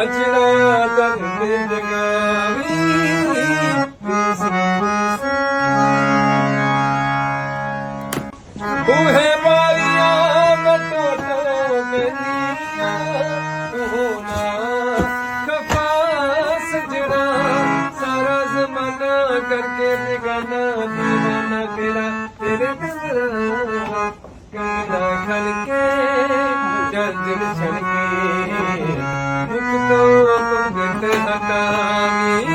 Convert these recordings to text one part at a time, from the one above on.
Alzarri उ माल कपास जारस मना कक गिरागी ਤੇਰਾ ਤੇਰੇ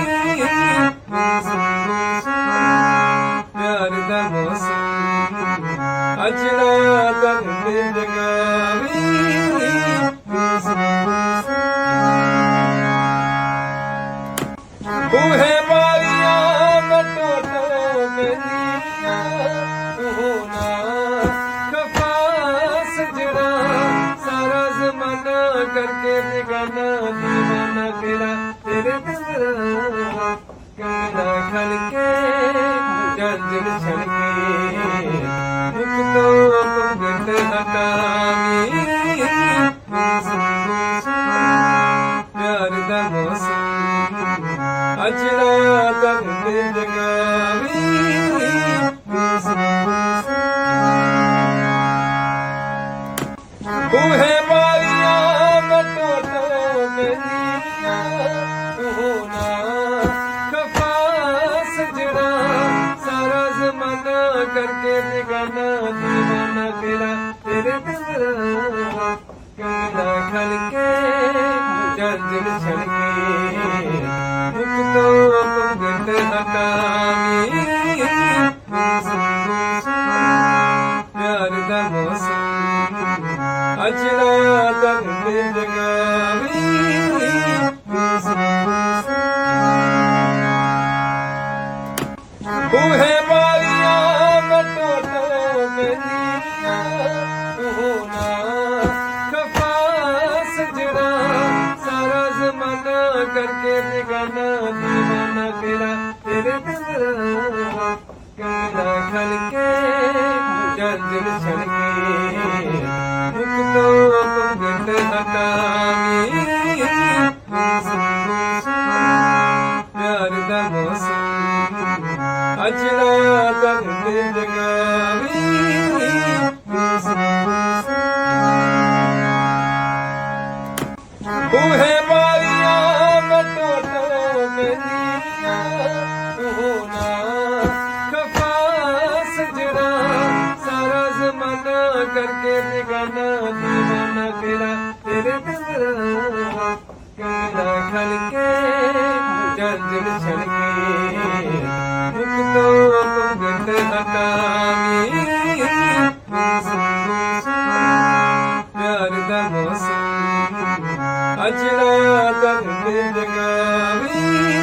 ਕਰਕੇ ਬੇਗਾਨਾ دیਵਾਨਾ ਤੇਰਾ ਤੇਰੇ ਦਿਲਰਾ ਕੰਗਣਾ ਖਲਕੇ ਜੰਜਲ ਛਲਕੇ। ਇੱਕ ਤੋਂ ਪੰਗਤ ਹਟਾਵੀ ਪਿਆਰ ਦਾ ਮੌਸਮ ਅਜਰਾ ਤਨ ਤੇ ਜਗਾਵੀ। ਬੂਹੇ ਬਾਰੀਆਂ ਕਰਕੇ ਬੇਗਾਨਾ دیਵਾਨਾ ਤੇਰਾ ਤੇਰੇ ਦਿਲਰਾ ਕੰਗਣਾ ਖਲਕੇ ਜੰਜਲ ਛਲਕੇ। ਇੱਕ ਤੋਂ ਪੰਗਤ ਹਟਾਵੀ ਪਿਆਰ ਦਾ ਮੌਸਮ ਅਜਰਾ ਤਨ ਤੇ ਜਗਾਵੀ ਬੂਹੇ ਕਰਕੇ ਬੇਗਾਨਾ دیਵਾਨਾ ਤੇਰਾ ਤੇਰੇ ਦਿਲਰਾ ਕੰਗਣਾ ਖਲਕੇ ਜੰਜਲ ਛਲਕੇ ਇੱਕ ਤੋਂ ਪੰਗਤ ਹਟਾਵੀ ਪਿਆਰ ਦਾ ਮੌਸਮ। ਅਜਰਾ ਤਨ ਤੇ ਕਰਕੇ ਨਿਗਾਨਾ ਦੀਵਾਨਾ ਤੇਰਾ ਤੇਰੇ ਦਵਰਾ ਕਹਿੰਦਾ ਖਲ ਕੇ ਜੰਜਲ ਛਲਕੇ। ਇੱਕ ਤੋਂ ਤੁੰਗਤ ਹਟਾਵੀ ਪਿਆਰ ਦਾ ਮੌਸਮ ਜਗਾਵੀ।